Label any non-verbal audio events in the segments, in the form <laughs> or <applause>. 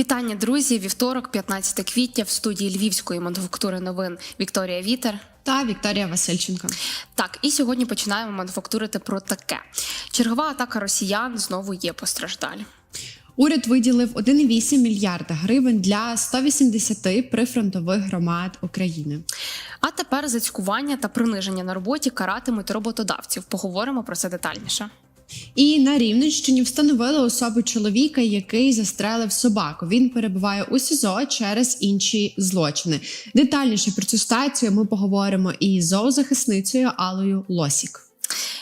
Вітання, друзі! Вівторок, 15 квітня, в студії Львівської мануфактури новин Вікторія Вітер. та Вікторія Васильченко. Так, і сьогодні починаємо мануфактурити про таке: чергова атака росіян знову є постраждалі. Уряд виділив 1,8 мільярда гривень для 180 прифронтових громад України. А тепер зацькування та приниження на роботі каратимуть роботодавців. Поговоримо про це детальніше. І на Рівненщині встановили особу чоловіка, який застрелив собаку. Він перебуває у СІЗО через інші злочини. Детальніше про цю ситуацію ми поговоримо із зоозахисницею Алою Лосік.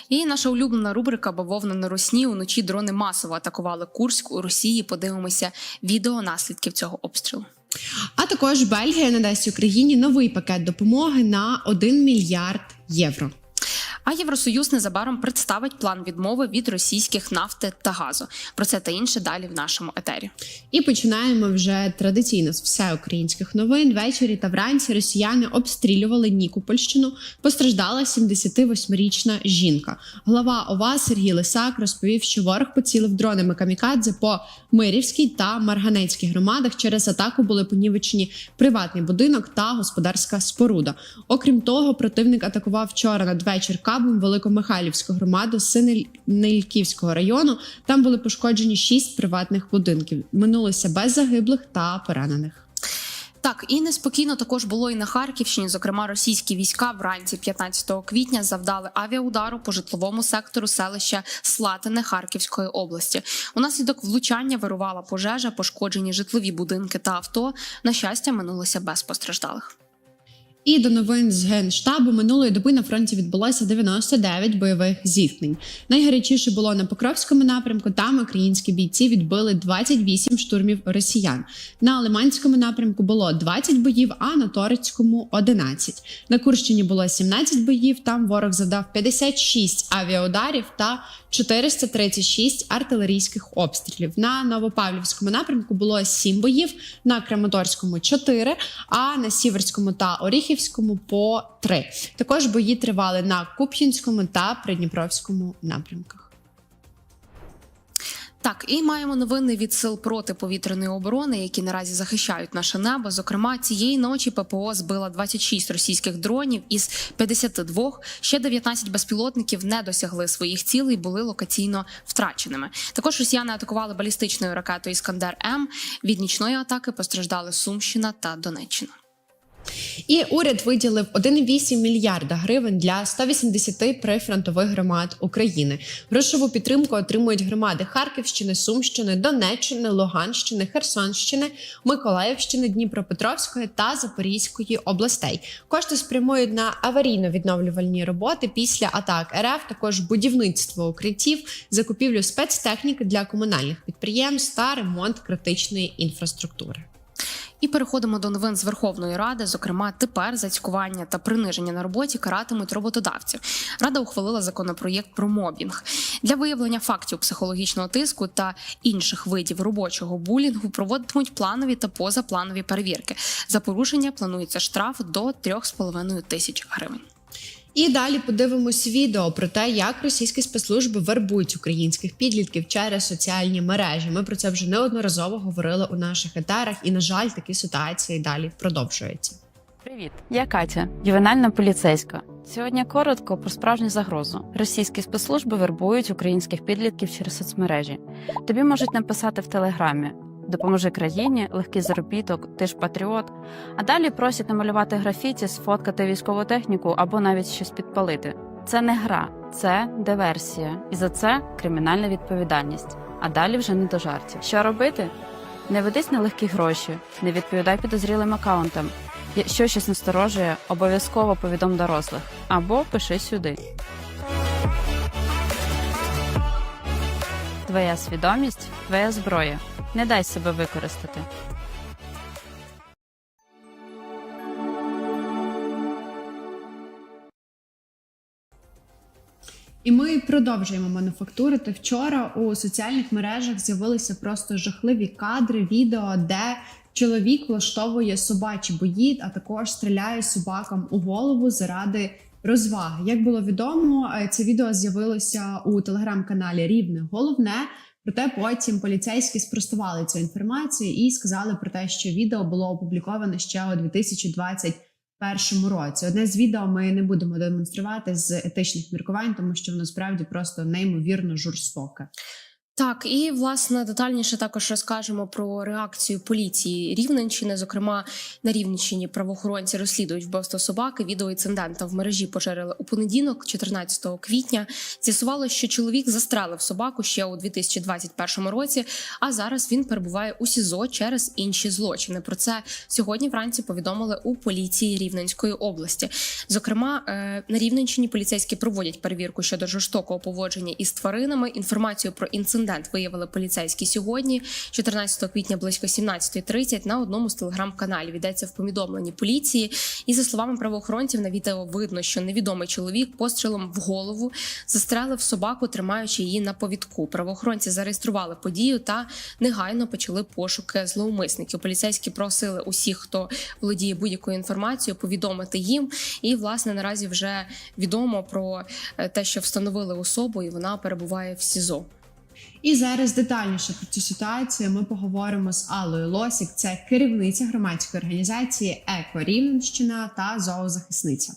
І наша улюблена рубрика Бавовна на Русні уночі дрони масово атакували Курськ у Росії. Подивимося відео наслідків цього обстрілу. А також Бельгія надасть Україні новий пакет допомоги на 1 мільярд євро. А Євросоюз незабаром представить план відмови від російських нафти та газу. Про це та інше далі в нашому етері. І починаємо вже традиційно з всеукраїнських новин. Ввечері та вранці росіяни обстрілювали Нікопольщину. Постраждала 78-річна жінка. Глава ОВА Сергій Лисак розповів, що ворог поцілив дронами камікадзе по Мирівській та Марганецькій громадах. Через атаку були понівечені приватний будинок та господарська споруда. Окрім того, противник атакував вчора надвечір кабом Великомихайлівську громаду Синельківського району. Там були пошкоджені шість приватних будинків. Минулося без загиблих та поранених. Так, і неспокійно також було і на Харківщині. Зокрема, російські війська вранці 15 квітня завдали авіаудару по житловому сектору селища Слатине Харківської області. Унаслідок влучання вирувала пожежа, пошкоджені житлові будинки та авто. На щастя, минулося без постраждалих. І до новин з генштабу минулої доби на фронті відбулося 99 бойових зіткнень. Найгарячіше було на Покровському напрямку. Там українські бійці відбили 28 штурмів росіян. На Лиманському напрямку було 20 боїв, а на Торецькому 11. На Курщині було 17 боїв. Там ворог завдав 56 авіаударів та 436 артилерійських обстрілів. На Новопавлівському напрямку було 7 боїв, на Краматорському 4, а на Сіверському та Оріхівському по 3. Також бої тривали на Куп'янському та Придніпровському напрямках. Так, і маємо новини від сил протиповітряної оборони, які наразі захищають наше небо. Зокрема, цієї ночі ППО збила 26 російських дронів із 52. Ще 19 безпілотників не досягли своїх цілей, були локаційно втраченими. Також росіяни атакували балістичною ракетою Іскандер М. Від нічної атаки постраждали Сумщина та Донеччина. І уряд виділив 1,8 мільярда гривень для 180 прифронтових громад України. Грошову підтримку отримують громади Харківщини, Сумщини, Донеччини, Луганщини, Херсонщини, Миколаївщини, Дніпропетровської та Запорізької областей. Кошти спрямують на аварійно-відновлювальні роботи після атак РФ, також будівництво укриттів, закупівлю спецтехніки для комунальних підприємств та ремонт критичної інфраструктури. І переходимо до новин з Верховної Ради. Зокрема, тепер зацькування та приниження на роботі каратимуть роботодавців. Рада ухвалила законопроєкт про мобінг для виявлення фактів психологічного тиску та інших видів робочого булінгу. Проводитимуть планові та позапланові перевірки. За порушення планується штраф до 3,5 тисяч гривень. І далі подивимось відео про те, як російські спецслужби вербують українських підлітків через соціальні мережі. Ми про це вже неодноразово говорили у наших етерах, і на жаль, такі ситуації далі продовжуються. Привіт, я Катя, ювенальна поліцейська. Сьогодні коротко про справжню загрозу. Російські спецслужби вербують українських підлітків через соцмережі. Тобі можуть написати в телеграмі. Допоможи країні, легкий заробіток, ти ж патріот. А далі просять намалювати графіті, сфоткати військову техніку або навіть щось підпалити. Це не гра, це диверсія, і за це кримінальна відповідальність. А далі вже не до жартів. Що робити? Не ведись на легкі гроші, не відповідай підозрілим акаунтам. Якщо щось насторожує, обов'язково повідом дорослих або пиши сюди. Твоя свідомість твоя зброя. Не дай себе використати. І ми продовжуємо мануфактурити. Вчора у соціальних мережах з'явилися просто жахливі кадри, відео, де чоловік влаштовує собачі бої, а також стріляє собакам у голову заради розваги. Як було відомо, е, це відео з'явилося у телеграм-каналі Рівне Головне. Проте потім поліцейські спростували цю інформацію і сказали про те, що відео було опубліковане ще у 2021 році. Одне з відео ми не будемо демонструвати з етичних міркувань, тому що воно справді просто неймовірно жорстоке. Так, і власне детальніше також розкажемо про реакцію поліції Рівненщини. Зокрема, на Рівненщині правоохоронці розслідують вбивство собаки. Відео інцидента в мережі поширили у понеділок, 14 квітня. З'ясувало, що чоловік застрелив собаку ще у 2021 році, а зараз він перебуває у СІЗО через інші злочини. Про це сьогодні вранці повідомили у поліції Рівненської області. Зокрема, е, на Рівненщині поліцейські проводять перевірку щодо жорстокого поводження із тваринами. Інформацію про інцидент виявили поліцейські сьогодні, 14 квітня, близько 17.30 на одному з телеграм-каналів. Йдеться в повідомленні поліції. І за словами правоохоронців, на відео видно, що невідомий чоловік пострілом в голову застрелив собаку, тримаючи її на повідку. Правоохоронці зареєстрували подію та негайно почали пошуки зловмисників. Поліцейські просили усіх, хто володіє будь-якою інформацією, повідомити їм. І власне наразі вже відомо про е, те, що встановили особу, і вона перебуває в СІЗО. І зараз детальніше про цю ситуацію ми поговоримо з Аллою Лосік. Це керівниця громадської організації Еко Рівненщина та зоозахисниця.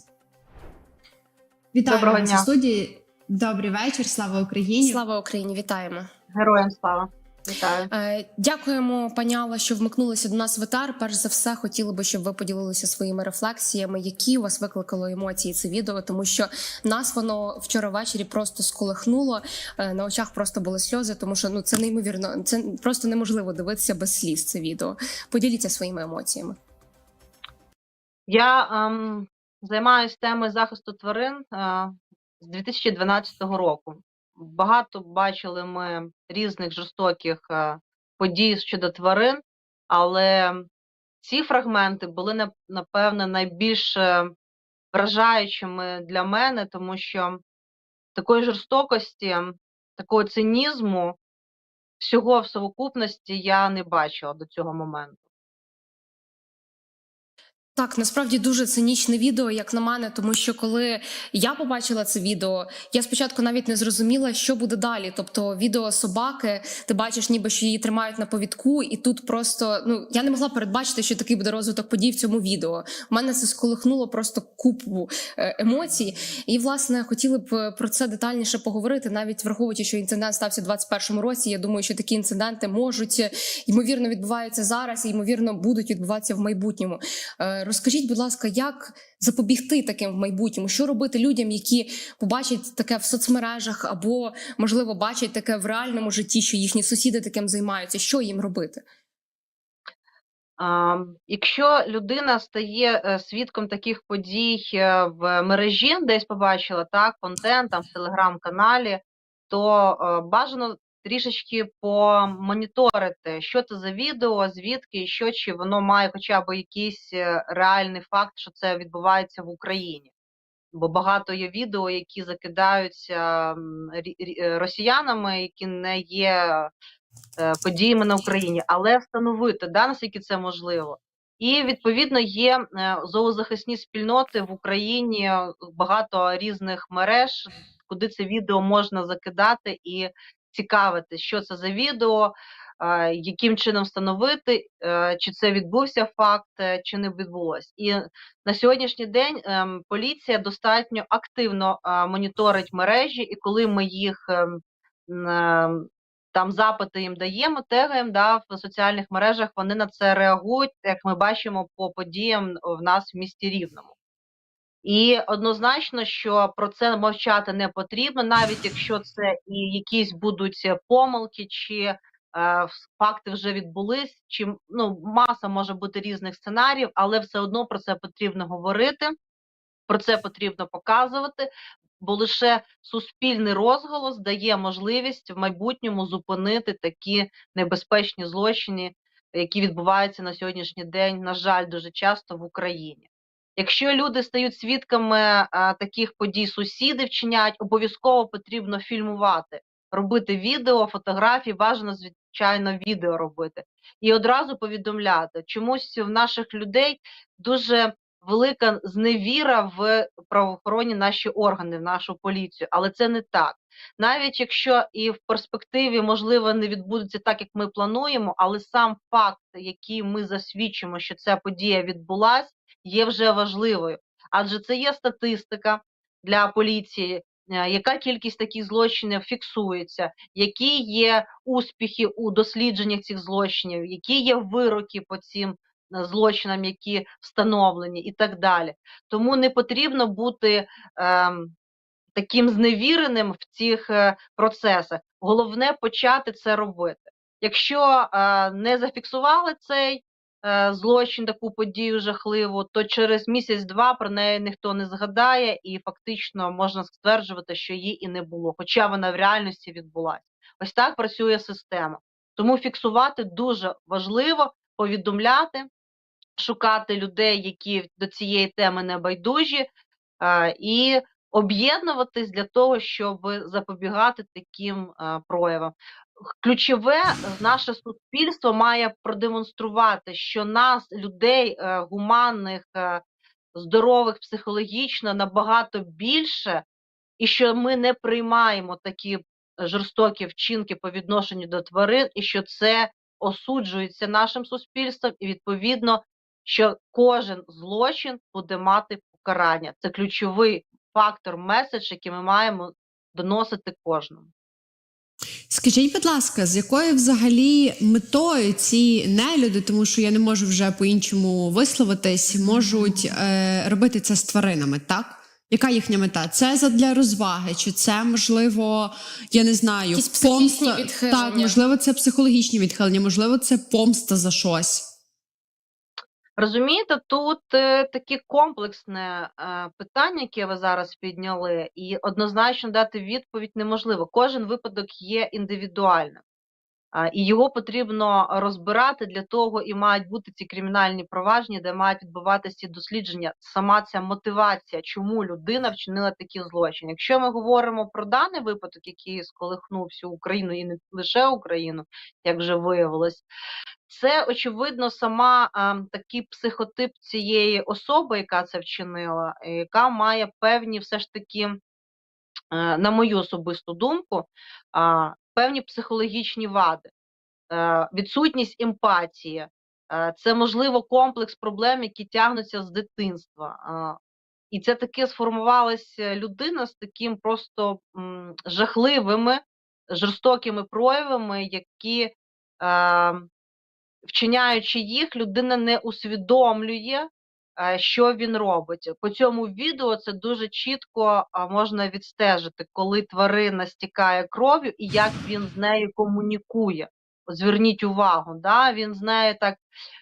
Вітаю Доброго вас дня. у студії. Добрий вечір. Слава Україні. Слава Україні! Вітаємо! Героям слава. Вітаю. Е, Дякуємо, пані Алла, що вмикнулися до нас в етар. Перш за все, хотіли би, щоб ви поділилися своїми рефлексіями, які у вас викликало емоції це відео, тому що нас воно вчора ввечері просто сколихнуло. Е, На очах просто були сльози, тому що ну це неймовірно, це просто неможливо дивитися без сліз. Це відео. Поділіться своїми емоціями. Я ем, займаюся темою захисту тварин е, з 2012 року. Багато бачили ми різних жорстоких е, подій щодо тварин, але ці фрагменти були нап- напевне найбільш е, вражаючими для мене, тому що такої жорстокості, такого цинізму всього в совокупності я не бачила до цього моменту. Так, насправді дуже цинічне відео, як на мене, тому що коли я побачила це відео, я спочатку навіть не зрозуміла, що буде далі. Тобто, відео собаки, ти бачиш, ніби що її тримають на повідку, і тут просто ну я не могла передбачити, що такий буде розвиток подій в цьому відео. У мене це сколихнуло просто купу е, емоцій. І власне хотіли б е, про це детальніше поговорити, навіть враховуючи, що інцидент стався у 21-му році. Я думаю, що такі інциденти можуть е, ймовірно відбуваються зараз, і ймовірно будуть відбуватися в майбутньому. Розкажіть, будь ласка, як запобігти таким в майбутньому? Що робити людям, які побачать таке в соцмережах, або можливо бачать таке в реальному житті, що їхні сусіди таким займаються? Що їм робити? Якщо людина стає е, свідком таких подій е, в мережі, десь побачила так, контент там в телеграм-каналі, то е, бажано трішечки помоніторити, що це за відео, звідки, що чи воно має хоча б якийсь е, реальний факт, що це відбувається в Україні. Бо багато є відео, які закидаються е, росіянами, які не є е, подіями на Україні, але встановити, да, наскільки це можливо. І відповідно є зоозахисні спільноти в Україні, багато різних мереж, куди це відео можна закидати і цікавити, що це за відео, яким чином встановити, е, чи це відбувся факт, е, чи не відбулось. І на сьогоднішній день ем, поліція достатньо активно е, моніторить мережі, і коли ми їх ем, ем, там запити їм даємо, тегаємо да, в соціальних мережах, вони на це реагують, як ми бачимо по подіям в нас в місті Рівному. І однозначно, що про це мовчати не потрібно, навіть якщо це і якісь будуть помилки, чи е, факти вже відбулись, чи ну, маса може бути різних сценаріїв, але все одно про це потрібно говорити, про це потрібно показувати, бо лише суспільний розголос дає можливість в майбутньому зупинити такі небезпечні злочини, які відбуваються на сьогоднішній день, на жаль, дуже часто в Україні. Якщо люди стають свідками а, таких подій, сусіди вчиняють, обов'язково потрібно фільмувати, робити відео, фотографії, бажано, звичайно, відео робити. І одразу повідомляти. Чомусь в наших людей дуже велика зневіра в правоохоронні наші органи, в нашу поліцію, але це не так. Навіть якщо і в перспективі, можливо, не відбудеться так, як ми плануємо, але сам факт, який ми засвідчимо, що ця подія відбулась, є вже важливою. Адже це є статистика для поліції, е, яка кількість таких злочинів фіксується, які є успіхи у дослідженнях цих злочинів, які є вироки по цим е, злочинам, які встановлені, і так далі. Тому не потрібно бути ем, таким зневіреним в цих е, процесах. Головне почати це робити. Якщо не зафіксували цей злочин, таку подію жахливу, то через місяць-два про неї ніхто не згадає, і фактично можна стверджувати, що її і не було, хоча вона в реальності відбулася. Ось так працює система. Тому фіксувати дуже важливо, повідомляти, шукати людей, які до цієї теми не байдужі, е, і об'єднуватись для того, щоб запобігати таким е, проявам. Ключове наше суспільство має продемонструвати, що нас, людей е, гуманних, е, здорових психологічно, набагато більше, і що ми не приймаємо такі жорстокі вчинки по відношенню до тварин, і що це осуджується нашим суспільством, і відповідно, що кожен злочин буде мати покарання. Це ключовий фактор, меседж, який ми маємо доносити кожному. Скажіть, будь ласка, з якою взагалі метою ці нелюди, тому що я не можу вже по-іншому висловитись, можуть е, робити це з тваринами, так? Яка їхня мета? Це задля розваги? Чи це можливо, я не знаю, Якісь помста? відхилення. Так, можливо, це психологічні відхилення, можливо, це помста за щось. Розумієте, тут е, таке комплексне е, питання, яке ви зараз підняли, і однозначно дати відповідь неможливо. Кожен випадок є індивідуальним, і його потрібно розбирати для того, і мають бути ці кримінальні провадження, де мають відбуватися дослідження. Сама ця мотивація, чому людина вчинила такі злочини. Якщо ми говоримо про даний випадок, який сколихнув всю Україну і не лише Україну, як вже виявилось, це очевидно сама такий психотип цієї особи, яка це вчинила, яка має певні все ж таки, е, на мою особисту думку, певні психологічні вади, Е, відсутність емпатії. Е, Це можливо комплекс проблем, які тягнуться з дитинства. І це таке сформувалася людина з таким просто жахливими, жорстокими проявами, які вчиняючи їх, людина не усвідомлює, е, що він робить. По цьому відео це дуже чітко можна відстежити, коли тварина стікає кров'ю і як він з нею комунікує. Зверніть увагу, да? він з нею так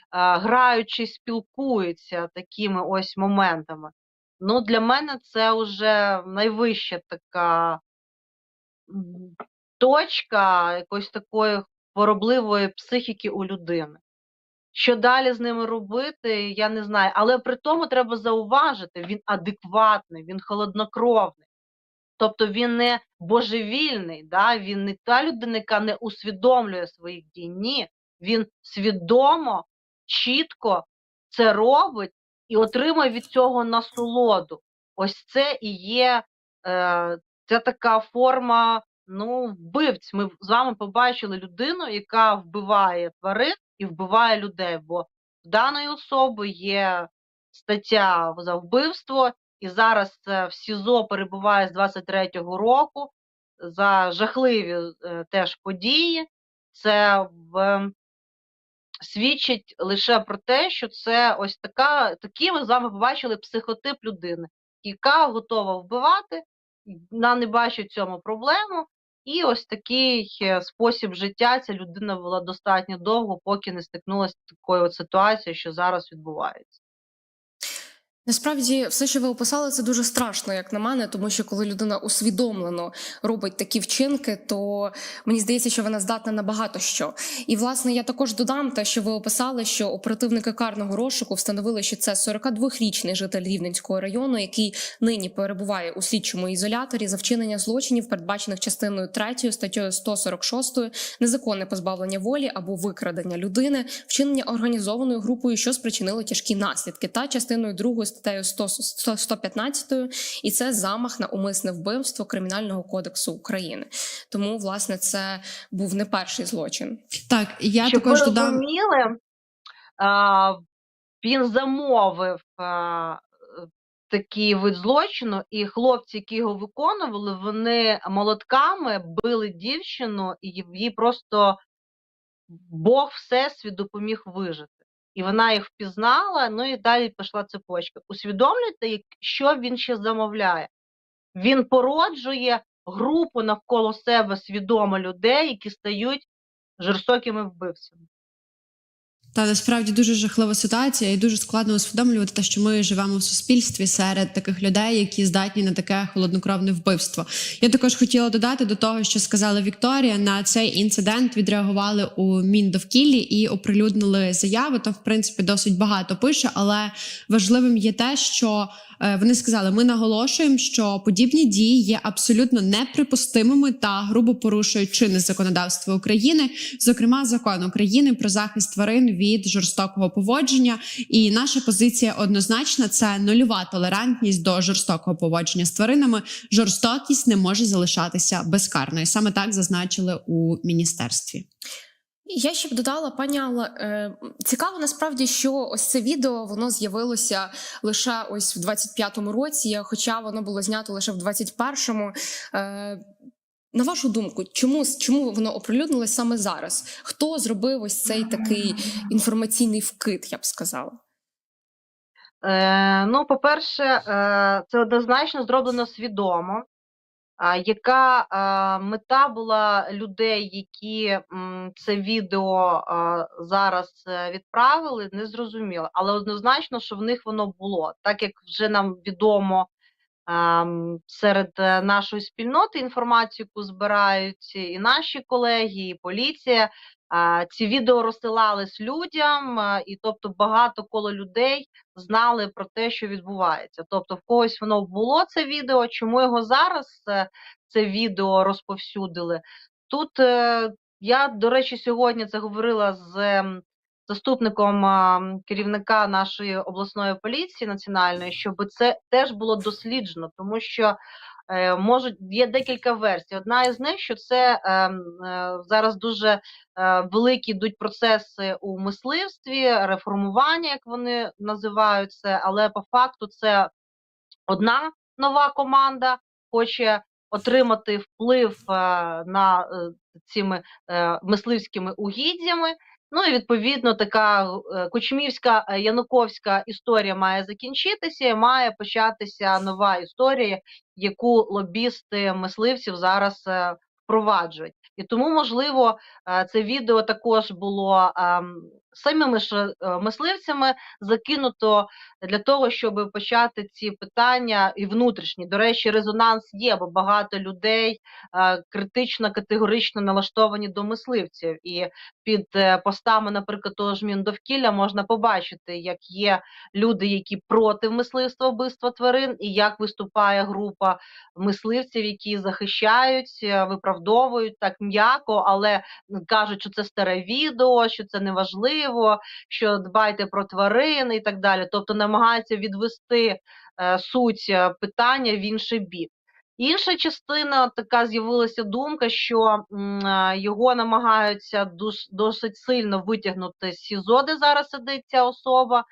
а, граючи, спілкується такими ось моментами. Ну, для мене це вже найвища така точка якоїсь такої хворобливої психіки у людини. Що далі з ними робити, я не знаю. Але при тому треба зауважити, він адекватний, він холоднокровний. Тобто він не божевільний, да? він не та людина, яка не усвідомлює своїх дій. Ні, він свідомо, чітко це робить і отримує від цього насолоду. Ось це і є е, це така форма ну, вбивць. Ми з вами побачили людину, яка вбиває тварин і вбиває людей. Бо в даної особи є стаття за вбивство, і зараз це в СІЗО перебуває з 23-го року за жахливі е, теж події. Це в свідчить лише про те, що це ось така, такий ми з вами побачили психотип людини, яка готова вбивати, вона не бачить в цьому проблему. І ось такий е, спосіб життя ця людина була достатньо довго, поки не стикнулася з такою от ситуацією, що зараз відбувається. Насправді, все, що ви описали, це дуже страшно, як на мене, тому що коли людина усвідомлено робить такі вчинки, то мені здається, що вона здатна на багато що. І власне я також додам те, що ви описали, що оперативники карного розшуку встановили, що це 42-річний житель Рівненського району, який нині перебуває у слідчому ізоляторі за вчинення злочинів, передбачених частиною 3 статтею 146, незаконне позбавлення волі або викрадення людини, вчинення організованою групою, що спричинило тяжкі наслідки, та частиною 2 статті статтею 100, 100, 115, і це замах на умисне вбивство Кримінального кодексу України. Тому, власне, це був не перший злочин. Так, я Щоб також ви додам. розуміли, а, він замовив а, такий вид злочину, і хлопці, які його виконували, вони молотками били дівчину, і їй просто Бог Всесвіт допоміг вижити. І вона їх впізнала, ну і далі пішла цепочка. Усвідомлюєте, що він ще замовляє? Він породжує групу навколо себе свідомо людей, які стають жорстокими вбивцями. Та насправді дуже жахлива ситуація, і дуже складно усвідомлювати те, що ми живемо в суспільстві серед таких людей, які здатні на таке холоднокровне вбивство. Я також хотіла додати до того, що сказала Вікторія. На цей інцидент відреагували у Міндовкіллі і оприлюднили заяви. То в принципі досить багато пише, але важливим є те, що е, вони сказали: ми наголошуємо, що подібні дії є абсолютно неприпустимими та грубо порушують чинне законодавство України, зокрема закон України про захист тварин від жорстокого поводження. І наша позиція однозначна: це нульова толерантність до жорстокого поводження з тваринами. Жорстокість не може залишатися безкарною. Саме так зазначили у міністерстві. Я ще б додала, пані Алла, е, цікаво насправді, що ось це відео воно з'явилося лише ось в 25-му році, хоча воно було знято лише в 21-му. На вашу думку, чому, чому воно оприлюднилось саме зараз? Хто зробив ось цей такий інформаційний вкид, я б сказала? Е, ну, по-перше, е, це однозначно зроблено свідомо. Яка е, мета була людей, які м, це відео е, зараз е, відправили, не зрозуміло. Але однозначно, що в них воно було. Так як вже нам відомо серед е, нашої спільноти інформацію, яку збирають і наші колеги, і поліція. Ці відео розсилались людям, і тобто багато коло людей знали про те, що відбувається. Тобто, в когось воно було це відео. Чому його зараз е, це відео розповсюдили? Тут е, я, до речі, сьогодні це говорила з заступником керівника нашої обласної поліції національної, щоб це теж було досліджено, тому що е, можуть є декілька версій. Одна із них, що це е, е, зараз дуже великі йдуть процеси у мисливстві, реформування, як вони називають це, але по факту це одна нова команда хоче отримати вплив е, на цими е, мисливськими угіддями. Ну і відповідно така е, кучмівська е, януковська історія має закінчитися, і має початися нова історія, яку лобісти мисливців зараз е, впроваджують. І тому, можливо, це відео також було ем, самими ж е, мисливцями закинуто для того, щоб почати ці питання і внутрішні. До речі, резонанс є, бо багато людей е, критично, категорично налаштовані до мисливців. І під е, постами, наприклад, того ж Міндовкілля можна побачити, як є люди, які проти мисливства вбивства тварин, і як виступає група мисливців, які захищають, виправдовують так м'яко, але кажуть, що це старе відео, що це неважливо, що дбайте про тварин і так далі. Тобто намагаються відвести е, суть е, питання в інший бік. Інша частина така з'явилася думка, що е, його намагаються досить сильно витягнути з СІЗО, де зараз сидить ця особа,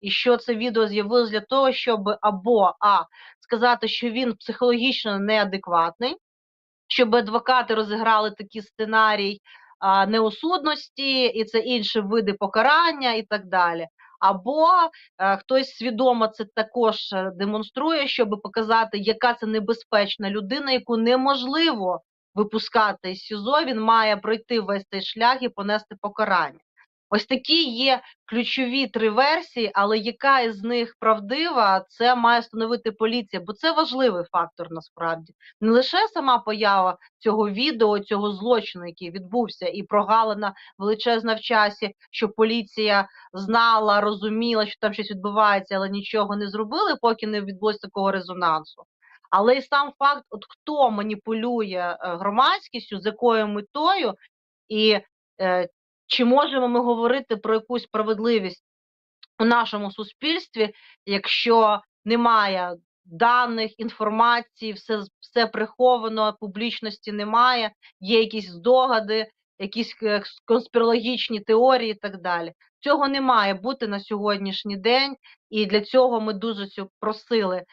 і що це відео з'явилось для того, щоб або а сказати, що він психологічно неадекватний, щоб адвокати розіграли такий сценарій неосудності, і це інші види покарання, і так далі. Або е, хтось свідомо це також е, демонструє, щоб показати, яка це небезпечна людина, яку неможливо випускати із СІЗО, він має пройти весь цей шлях і понести покарання. Ось такі є ключові три версії, але яка із них правдива, це має встановити поліція, бо це важливий фактор насправді. Не лише сама поява цього відео, цього злочину, який відбувся, і прогалина величезна в часі, що поліція знала, розуміла, що там щось відбувається, але нічого не зробили, поки не відбулося такого резонансу. Але і сам факт, от хто маніпулює е, громадськістю, з якою метою, і е, чи можемо ми говорити про якусь справедливість у нашому суспільстві, якщо немає даних, інформації, все, все приховано, публічності немає, є якісь здогади, якісь е, конспірологічні теорії і так далі. Цього не має бути на сьогоднішній день, і для цього ми дуже просили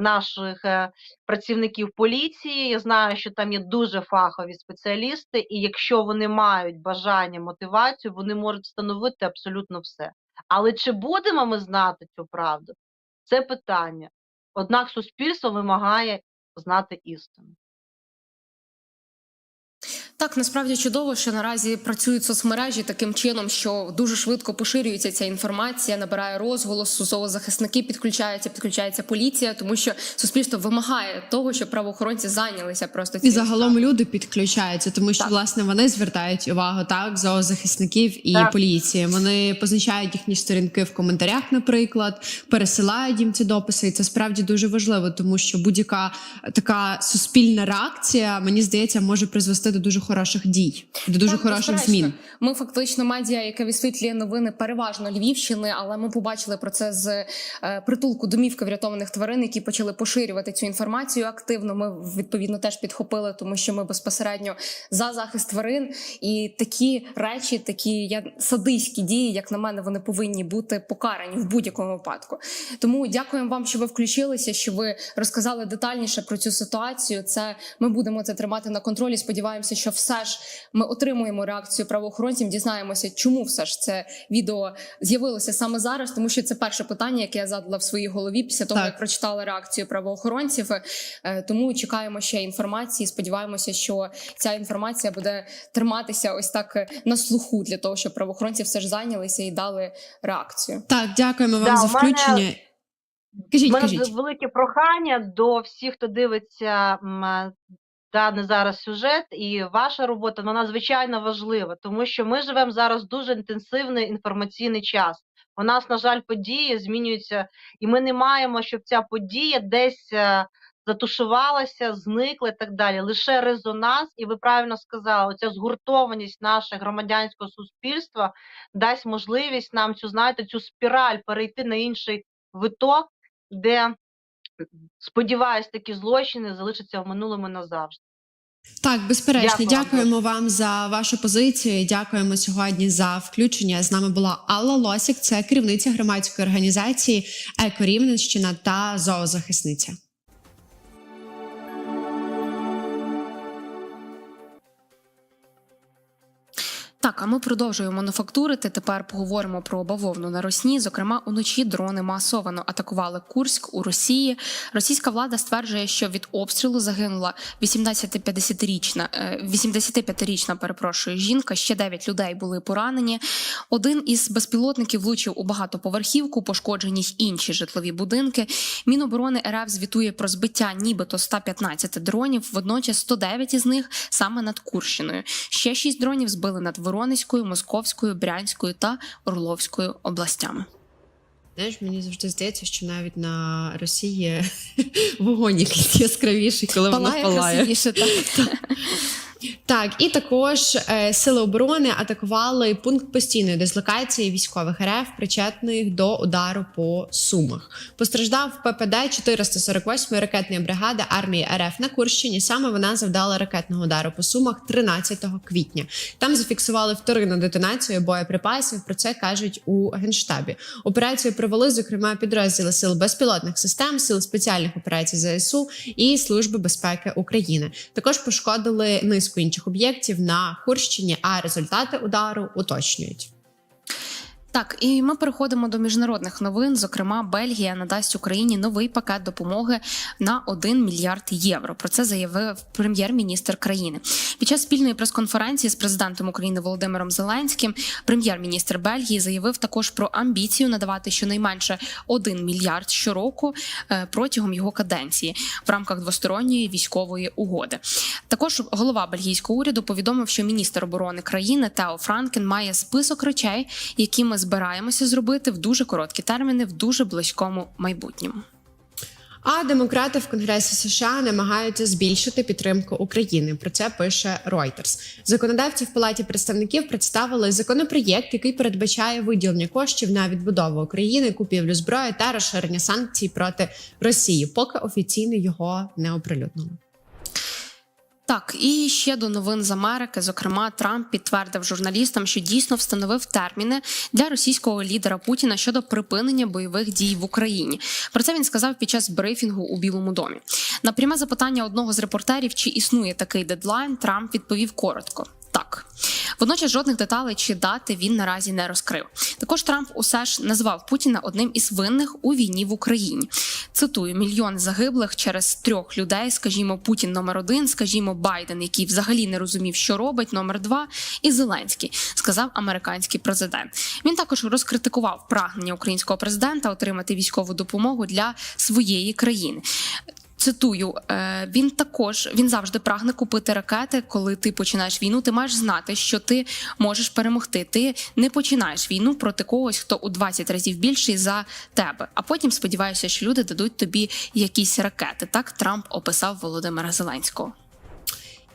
наших е, працівників поліції. Я знаю, що там є дуже фахові спеціалісти, і якщо вони мають бажання, мотивацію, вони можуть встановити абсолютно все. Але чи будемо ми знати цю правду? Це питання. Однак суспільство вимагає знати істину. Так, насправді чудово, що наразі працюють соцмережі таким чином, що дуже швидко поширюється ця інформація, набирає розголосу, зоозахисники підключаються, підключається поліція, тому що суспільство вимагає того, щоб правоохоронці зайнялися просто І цією загалом люди підключаються, тому що Так. власне вони звертають увагу так зоозахисників і Так. поліції. Вони позначають їхні сторінки в коментарях, наприклад, пересилають їм ці дописи. І це справді дуже важливо, тому що будь-яка така суспільна реакція, мені здається, може призвести до дуже хороших дій, до дуже Так, хороших безперечно. змін. Ми фактично медіа, яке висвітлює новини переважно Львівщини, але ми побачили про це з е, притулку домівки врятованих тварин, які почали поширювати цю інформацію активно. Ми відповідно теж підхопили, тому що ми безпосередньо за захист тварин. І такі речі, такі я садистські дії, як на мене, вони повинні бути покарані в будь-якому випадку. Тому дякуємо вам, що ви включилися, що ви розказали детальніше про цю ситуацію. Це ми будемо це тримати на контролі. Сподіваємося, що все ж ми отримуємо реакцію правоохоронців. Дізнаємося, чому все ж це відео з'явилося саме зараз, тому що це перше питання, яке я задала в своїй голові після того, Так. як прочитала реакцію правоохоронців. Е, Тому чекаємо ще інформації. Сподіваємося, що ця інформація буде триматися ось так е, на слуху для того, щоб правоохоронці все ж зайнялися і дали реакцію. Так, дякуємо вам Да, за мене- включення. Кажіть, мене кажіть. велике прохання до всіх, хто дивиться е, даний зараз сюжет, і ваша робота вона надзвичайно важлива, тому що ми живемо зараз дуже інтенсивний інформаційний час. У нас, на жаль, події змінюються, і ми не маємо, щоб ця подія десь е, затушувалася, зникла і так далі. Лише резонанс, і ви правильно сказали, оця згуртованість нашого громадянського суспільства дасть можливість нам цю знаєте, цю спіраль перейти на інший виток, де сподіваюсь, такі злочини залишаться в минулому назавжди. Так, безперечно, Дякую дякуємо вам за вашу позицію. Дякуємо сьогодні за включення. З нами була Алла Лосік, це керівниця громадської організації Екорівненщина та зоозахисниця. Так, а ми продовжуємо мануфактурити. Тепер поговоримо про бавовну на Росні. Зокрема, уночі дрони масово атакували Курськ у Росії. Російська влада стверджує, що від обстрілу загинула 85-річна, е, 85-річна, перепрошую, жінка. Ще 9 людей були поранені. Один із безпілотників влучив у багатоповерхівку, пошкоджені й інші житлові будинки. Міноборони РФ звітує про збиття нібито 115 дронів. Водночас 109 із них саме над Курщиною. Ще 6 дронів збили над Воронезькою, Московською, Брянською та Орловською областями. Знаєш, мені завжди здається, що навіть на Росії <laughs> вогонь якийсь яскравіший, коли вона палає. красивіше, так. Так, і також е, сили оборони атакували пункт постійної дислокації військових РФ, причетних до удару по Сумах. Постраждав ППД 448 ракетної бригади армії РФ на Курщині. Саме вона завдала ракетного удару по Сумах 13 квітня. Там зафіксували вторинну детонацію боєприпасів. Про це кажуть у генштабі. Операцію провели зокрема підрозділи сил безпілотних систем, сил спеціальних операцій ЗСУ і Служби безпеки України. Також пошкодили низку інших об'єктів на Курщині, а результати удару уточнюють. Так, і ми переходимо до міжнародних новин. Зокрема, Бельгія надасть Україні новий пакет допомоги на 1 мільярд євро. Про це заявив прем'єр-міністр країни. Під час спільної прес-конференції з президентом України Володимиром Зеленським прем'єр-міністр Бельгії заявив також про амбіцію надавати щонайменше 1 мільярд щороку е, протягом його каденції в рамках двосторонньої військової угоди. Також голова бельгійського уряду повідомив, що міністр оборони країни Тео Франкен має список речей, які ми збираємося зробити в дуже короткі терміни в дуже близькому майбутньому. А демократи в Конгресі США намагаються збільшити підтримку України. Про це пише Reuters. Законодавці в Палаті представників представили законопроєкт, який передбачає виділення коштів на відбудову України, купівлю зброї та розширення санкцій проти Росії, поки офіційно його не оприлюднили. Так, і ще до новин з Америки. Зокрема, Трамп підтвердив журналістам, що дійсно встановив терміни для російського лідера Путіна щодо припинення бойових дій в Україні. Про це він сказав під час брифінгу у Білому домі. На пряме запитання одного з репортерів, чи існує такий дедлайн, Трамп відповів коротко. Так, водночас жодних деталей чи дати він наразі не розкрив. Також Трамп усе ж назвав Путіна одним із винних у війні в Україні. Цитую: мільйон загиблих через трьох людей. Скажімо, Путін номер один, скажімо, Байден, який взагалі не розумів, що робить, номер два, і Зеленський, сказав американський президент. Він також розкритикував прагнення українського президента отримати військову допомогу для своєї країни. Цитую, е, він також він завжди прагне купити ракети. Коли ти починаєш війну, ти маєш знати, що ти можеш перемогти. Ти не починаєш війну проти когось, хто у 20 разів більший за тебе. А потім сподіваюся, що люди дадуть тобі якісь ракети. Так Трамп описав Володимира Зеленського.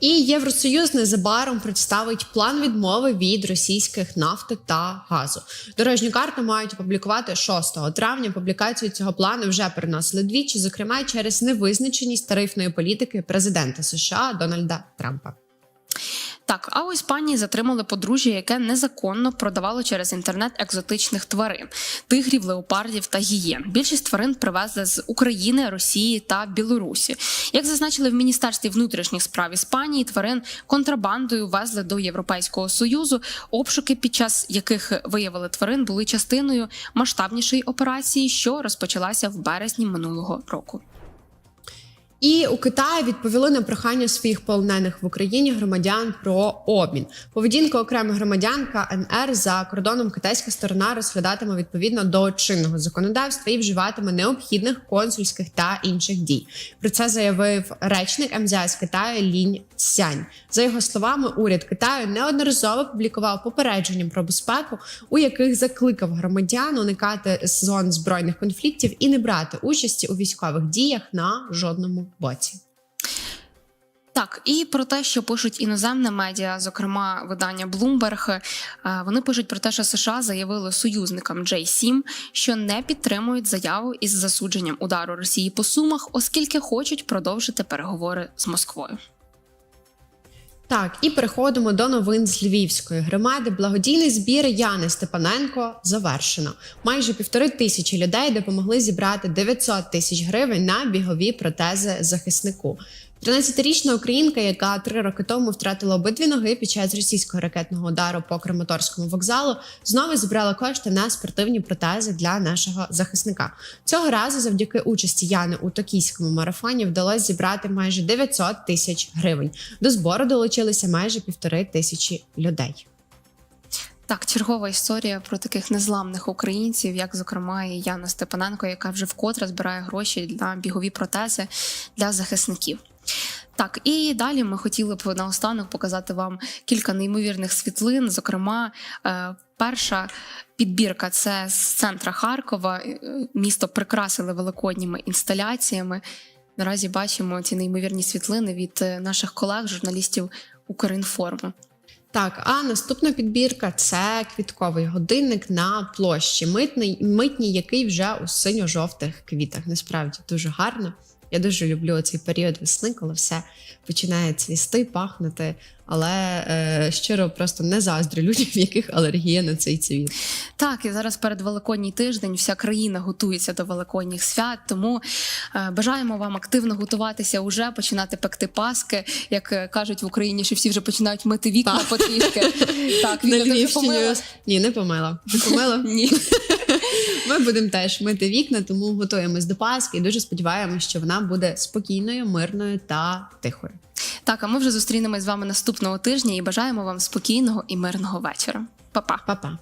І Євросоюз незабаром представить план відмови від російських нафти та газу. Дорожню карту мають опублікувати 6 травня. Публікацію цього плану вже переносили двічі, зокрема через невизначеність тарифної політики президента США Дональда Трампа. Так, а у Іспанії затримали подружжя, яке незаконно продавало через інтернет екзотичних тварин тигрів, леопардів та гієн. Більшість тварин привезли з України, Росії та Білорусі. Як зазначили в міністерстві внутрішніх справ Іспанії, тварин контрабандою везли до Європейського союзу. Обшуки, під час яких виявили тварин, були частиною масштабнішої операції, що розпочалася в березні минулого року. І у Китаї відповіли на прохання своїх полонених в Україні громадян про обмін. Поведінку окремих громадян КНР за кордоном китайська сторона розглядатиме відповідно до чинного законодавства і вживатиме необхідних консульських та інших дій. Про це заявив речник МЗС Китаю Лінь Цянь. За його словами, уряд Китаю неодноразово публікував попередження про безпеку, у яких закликав громадян уникати зон збройних конфліктів і не брати участі у військових діях на жодному боці. Так, і про те, що пишуть іноземне медіа, зокрема видання Bloomberg, е, вони пишуть про те, що США заявили союзникам J7, що не підтримують заяву із засудженням удару Росії по сумах, оскільки хочуть продовжити переговори з Москвою. Так, і переходимо до новин з Львівської громади. Благодійний збір Яни Степаненко завершено. Майже півтори тисячі людей допомогли зібрати 900 тисяч гривень на бігові протези захиснику. 13-річна українка, яка три роки тому втратила обидві ноги під час російського ракетного удару по Краматорському вокзалу, знову зібрала кошти на спортивні протези для нашого захисника. Цього разу, завдяки участі Яни у токійському марафоні, вдалося зібрати майже 900 тисяч гривень. До збору долучилися майже півтори тисячі людей. Так, чергова історія про таких незламних українців, як зокрема і Яна Степаненко, яка вже вкотре збирає гроші на бігові протези для захисників. Так, і далі ми хотіли б наостанок показати вам кілька неймовірних світлин. Зокрема, е, перша підбірка це з центра Харкова. Е, Місто прикрасили великодніми інсталяціями. Наразі бачимо ці неймовірні світлини від е, наших колег, журналістів Укрінформу. Так, а наступна підбірка це квітковий годинник на площі митний, митній, який вже у синьо-жовтих квітах. Насправді дуже гарно. Я дуже люблю цей період весни, коли все починає цвісти, пахнути. Але е, щиро просто не заздрю людям, в яких алергія на цей цвіт. Так, і зараз перед Великодній тиждень вся країна готується до великодніх свят. Тому е, бажаємо вам активно готуватися уже, починати пекти паски. Як е, кажуть в Україні, що всі вже починають мити вікна потрішки. <laughs> Так, На Віка, Львівщині помила? ні, не помила. Ти помила? <laughs> Ні. <laughs> Ми будемо теж мити вікна, тому готуємось до Пасхи і дуже сподіваємося, що вона буде спокійною, мирною та тихою. Так, а ми вже зустрінемось з вами наступного тижня і бажаємо вам спокійного і мирного вечора. Па-па. Па-па.